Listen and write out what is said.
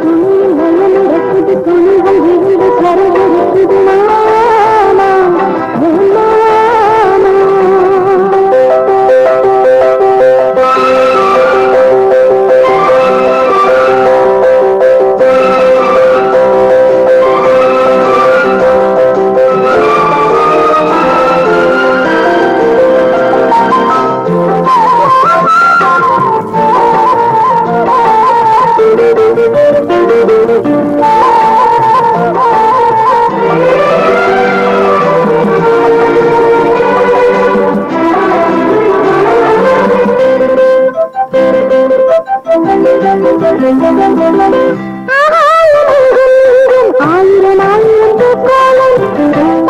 you. ஆயிரம் ஆயிரம் பூக்கோலம்